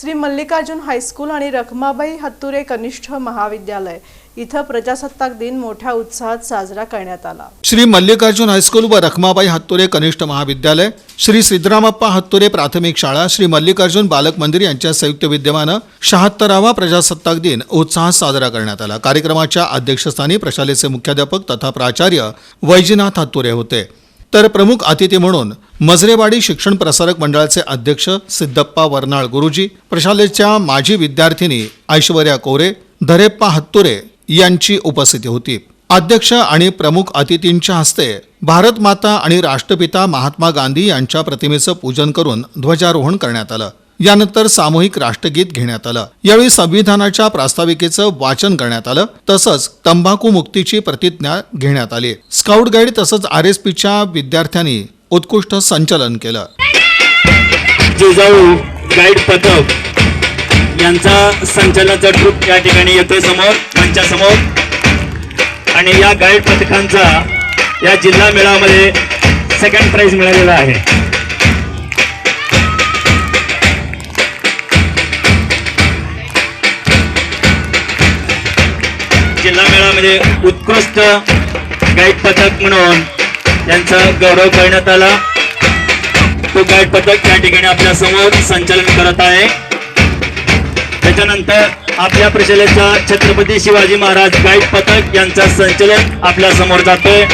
Shri Mallikarjun high school आणि रखमाबाई हत्तुरे कनिष्ठ महाविद्यालय इथं प्रजासत्ताक दिन मोठ्या उत्साहात साजरा करण्यात आला. श्री मल्लिकार्जुन हायस्कूल व रखमाबाई हत्तुरे कनिष्ठ महाविद्यालय श्री सिद्धरामप्पा हत्तुरे प्राथमिक शाळा श्री मल्लिकार्जुन बालक मंदिर यांच्या संयुक्त विद्यमानं शहात्तरावा प्रजासत्ताक दिन उत्साहात साजरा करण्यात आला. कार्यक्रमाच्या अध्यक्षस्थानी प्रशालेचे मुख्याध्यापक तथा प्राचार्य वैजनाथ हत्तुरे होते. तर प्रमुख अतिथी म्हणून मजरेवाडी शिक्षण प्रसारक मंडळाचे अध्यक्ष सिद्धप्पा वर्नाळ गुरुजी प्रशालेच्या माजी विद्यार्थिनी ऐश्वर्या कोरे धरेप्पा हत्तुरे यांची उपस्थिती होती. अध्यक्ष आणि प्रमुख अतिथींच्या हस्ते भारत माता आणि राष्ट्रपिता महात्मा गांधी यांच्या प्रतिमेचं पूजन करून ध्वजारोहण करण्यात आलं. यानंतर सामूहिक राष्ट्रगीत घेण्यात आलं. यावेळी संविधानाच्या प्रास्ताविकेचं वाचन करण्यात आलं. तसंच तंबाखू मुक्तीची प्रतिज्ञा घेण्यात आली. स्काउट गाईड तसंच आर एस पीच्या विद्यार्थ्यांनी उत्कृष्ट संचलन केलं. जिजाऊ गाईड पथक यांचा संचलनाचा ट्रूप या ठिकाणी येतोय समोर मंचासमोर. आणि या गाईड पथकांचा या जिल्हा मेळामध्ये सेकंड प्राइज मिळालेला आहे. जिल्हा उत्कृष्ट गाईड पथक म्हणून त्यांचा गौरव करण्यात आला. तो गाईड पथक या ठिकाणी आपल्यासमोर संचालन करत आहे. त्याच्यानंतर आपल्या प्रशालेचा छत्रपती शिवाजी महाराज गाईड पथक यांचा संचलन आपल्यासमोर जातोय.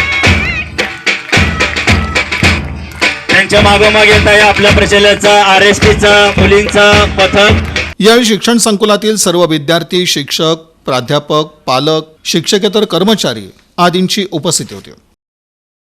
त्यांच्या मागोमाग येत आहे आपल्या प्रशालेचा आर एस टीचा मुलींचा पथक. यावेळी शिक्षण संकुलातील सर्व विद्यार्थी शिक्षक प्राध्यापक पालक शिक्षकेतर कर्मचारी आदींची उपस्थिती होती.